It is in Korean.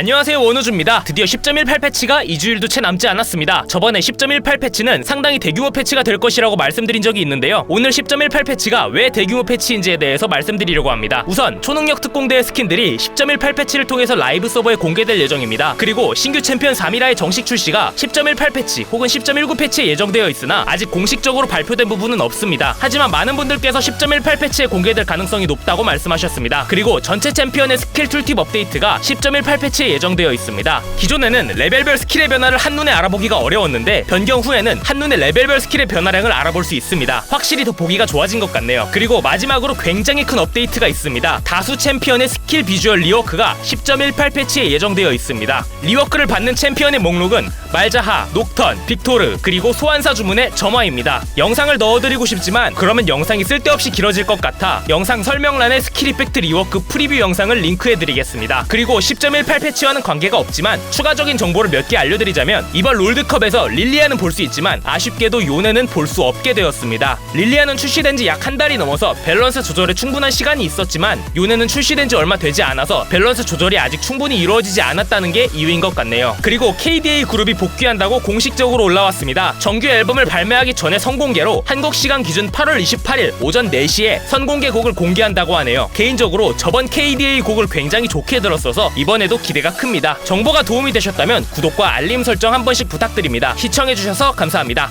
안녕하세요 원우주입니다. 드디어 10.18 패치가 2주일도 채 남지 않았습니다. 저번에 10.18 패치는 상당히 대규모 패치가 될 것이라고 말씀드린 적이 있는데요. 오늘 10.18 패치가 왜 대규모 패치인지에 대해서 말씀드리려고 합니다. 우선 초능력 특공대의 스킨들이 10.18 패치를 통해서 라이브 서버에 공개될 예정입니다. 그리고 신규 챔피언 3이라의 정식 출시가 10.18 패치 혹은 10.19 패치에 예정되어 있으나 아직 공식적으로 발표된 부분은 없습니다. 하지만 많은 분들께서 10.18 패치에 공개될 가능성이 높다고 말씀하셨습니다. 그리고 전체 챔피언의 스킬 툴팁 업데이트가 10.18 패치 에 예정되어 있습니다. 기존에는 레벨별 스킬의 변화를 한눈에 알아보기가 어려웠는데 변경 후에는 한눈에 레벨별 스킬의 변화량을 알아볼 수 있습니다. 확실히 더 보기가 좋아진 것 같네요. 그리고 마지막으로 굉장히 큰 업데이트가 있습니다. 다수 챔피언의 스킬 비주얼 리워크가 10.18 패치에 예정되어 있습니다. 리워크를 받는 챔피언의 목록은 말자하, 녹턴, 빅토르, 그리고 소환사 주문의 점화입니다. 영상을 넣어드리고 싶지만 그러면 영상이 쓸데없이 길어질 것 같아 영상 설명란에 스킬 이펙트 리워크 프리뷰 영상을 링크해드리겠습니다. 그리고 10.18 패치 와는 관계가 없지만 추가적인 정보를 몇 개 알려드리자면 이번 롤드컵에서 릴리아는 볼 수 있지만 아쉽게도 요네는 볼 수 없게 되었습니다. 릴리아는 출시된 지 약 한 달이 넘어서 밸런스 조절에 충분한 시간이 있었지만 요네는 출시된 지 얼마 되지 않아서 밸런스 조절이 아직 충분히 이루어지지 않았다는 게 이유인 것 같네요. 그리고 KDA 그룹이 복귀한다고 공식적으로 올라왔습니다. 정규 앨범을 발매하기 전에 선공개로 한국 시간 기준 8월 28일 오전 4시에 선공개 곡을 공개한다고 하네요. 개인적으로 저번 KDA 곡을 굉장히 좋게 들었어서 이번에도 기대가 큽니다. 정보가 도움이 되셨다면 구독과 알림 설정 한 번씩 부탁드립니다. 시청해주셔서 감사합니다.